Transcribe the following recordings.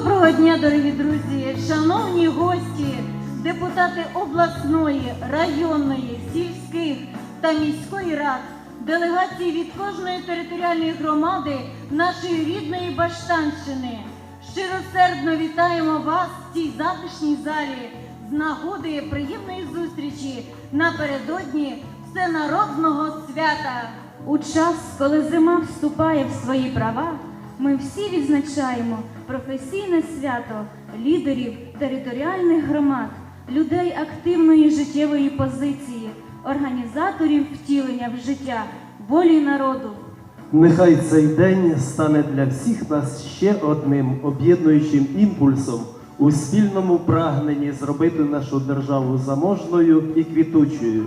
Доброго дня, дорогі друзі, шановні гості, депутати обласної, районної, сільських та міської рад, делегації від кожної територіальної громади нашої рідної Баштанщини. Щиросердно вітаємо вас в цій затишній залі з нагоди приємної зустрічі напередодні всенародного свята. У час, коли зима вступає в свої права, ми всі відзначаємо професійне свято лідерів територіальних громад, людей активної життєвої позиції, організаторів втілення в життя волі народу. Нехай цей день стане для всіх нас ще одним об'єднуючим імпульсом у спільному прагненні зробити нашу державу заможною і квітучою.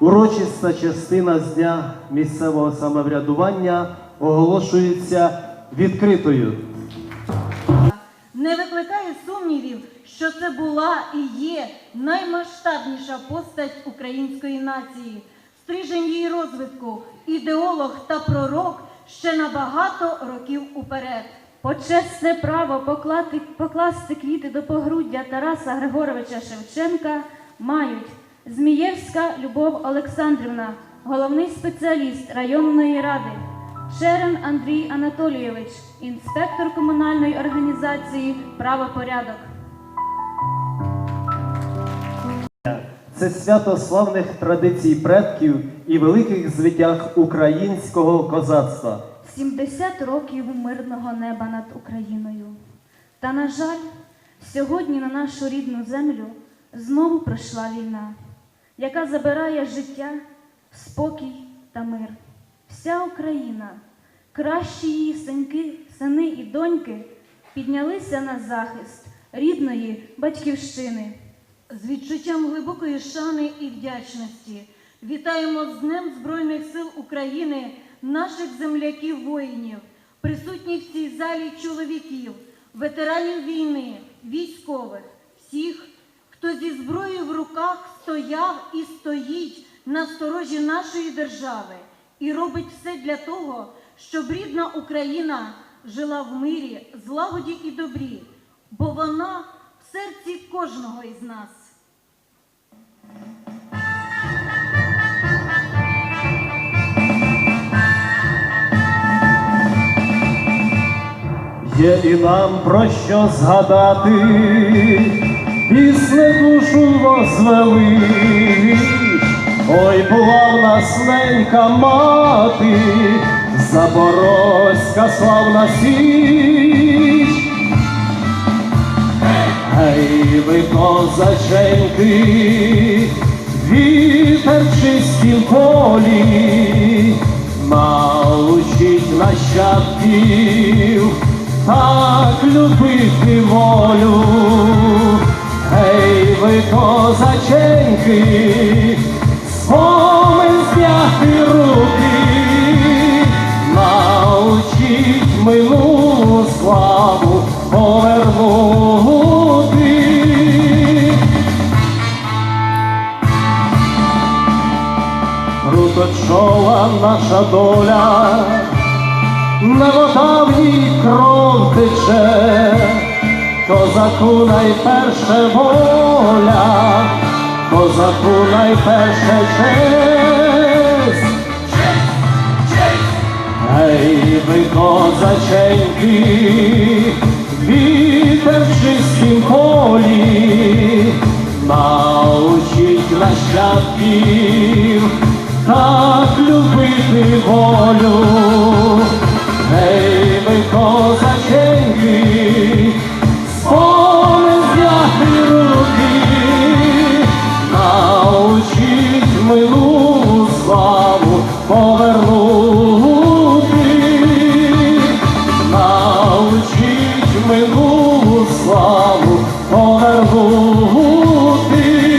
Урочиста частина з дня місцевого самоврядування оголошується відкритою. Не викликає сумнівів, що це була і є наймасштабніша постать української нації, стрижень її розвитку, ідеолог та пророк ще на багато років уперед. Почесне право поклати, покласти квіти до погруддя Тараса Григоровича Шевченка мають Змієвська Любов Олександрівна, головний спеціаліст районної ради, Шерен Андрій Анатолійович, інспектор комунальної організації Правопорядок. Це свято славних традицій предків і великих звитяг українського козацтва. 70 років мирного неба над Україною. Та, на жаль, сьогодні на нашу рідну землю знову прийшла війна, яка забирає життя, спокій та мир. Вся Україна, кращі її синки, сини і доньки піднялися на захист рідної батьківщини. З відчуттям глибокої шани і вдячності вітаємо з Днем Збройних сил України наших земляків-воїнів, присутніх в цій залі чоловіків, ветеранів війни, військових, всіх, хто зі зброєю в руках стояв і стоїть на сторожі нашої держави і робить все для того, щоб рідна Україна жила в мирі, злагоді і добрі, бо вона в серці кожного із нас. Є і нам про що згадати, пісне душу возвели. Ой, була в нас ненька мати, Запорозька славна січ. Гей, ви козаченьки, вітер чистім полі, научить нащадків так любити волю. Гей, ви козаченьки, Круточола наша доля, не вода в ній кров тече, козаку найперше воля, козаку найперше честь. Ей, ви козаченьки, вітер в чистім полі, научить нащадків так любити волю. Ей, ми козаченьки,